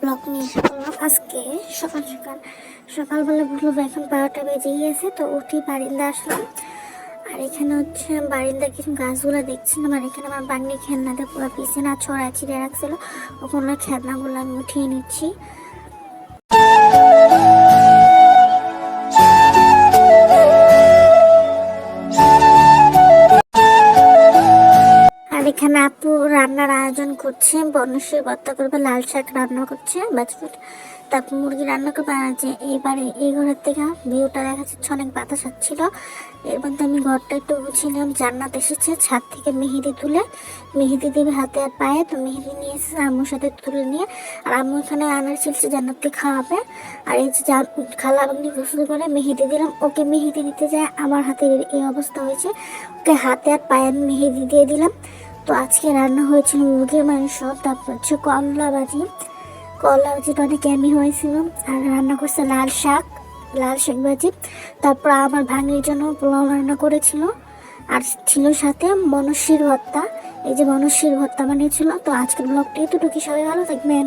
Blog নিয়ে বললাম আজকে সকাল সকাল সকালবেলা বুঝলো এখন বারোটা বেজে গিয়েছে তো উঠি বারিন্দা আসলাম। আর এখানে হচ্ছে বারিন্দা কিছু গাছগুলো দেখছিলাম, আর এখানে আমার বাগনি খেলনাতে পুরো পিছনে ছড়া ছিঁড়ে রাখছিল। ওখানে খেলনাগুলো আমি উঠিয়ে নিচ্ছি। আর এখানে আপু রান্নার আয়োজন করছে, বনশ্রী ভর্তা করবে, লাল শাক রান্না করছে বাজপুর তারপর মুরগি রান্না করবে, আর যে এবারে এই ঘরের থেকে ভিউটা দেখা যাচ্ছে অনেক বাতাস হচ্ছিল এর মধ্যে আমি ঘরটা একটু গুছিলাম জান্নাত এসেছে ছাদ থেকে মেহেদি তুলে, মেহেদি দেবে হাতে আর পায়ে তো মেহেদি নিয়ে এসেছে, আম্মুর সাথে তুলে নিয়ে, আর আম্মু এখানে আনার ছিলছে জান্নাতকে খাওয়াবে। আর এই যে খালা বাগনি গোসল করে মেহেদি দিলাম, ওকে মেহেদি দিতে যায়, আমার হাতের এই অবস্থা হয়েছে, ওকে হাতে আর পায়ে আমি মেহেদি দিয়ে দিলাম। তো আজকে রান্না হয়েছিল মুরগির মাংস, তারপর হচ্ছে কমলা ভাজি। কলা ভাজিটা অনেক এমি হয়েছিল। আর রান্না করছে লাল শাক লাল শাক ভাজি। তারপর আমার ভাঙির জন্য পোলাও রান্না করেছিল। আর ছিল সাথে মনস্বীর ভত্তা এই যে মনস্বীর ভত্তা বানিয়েছিল, তো আজকের ব্লগটা এতটুকু সবাই ভালো থাকবেন।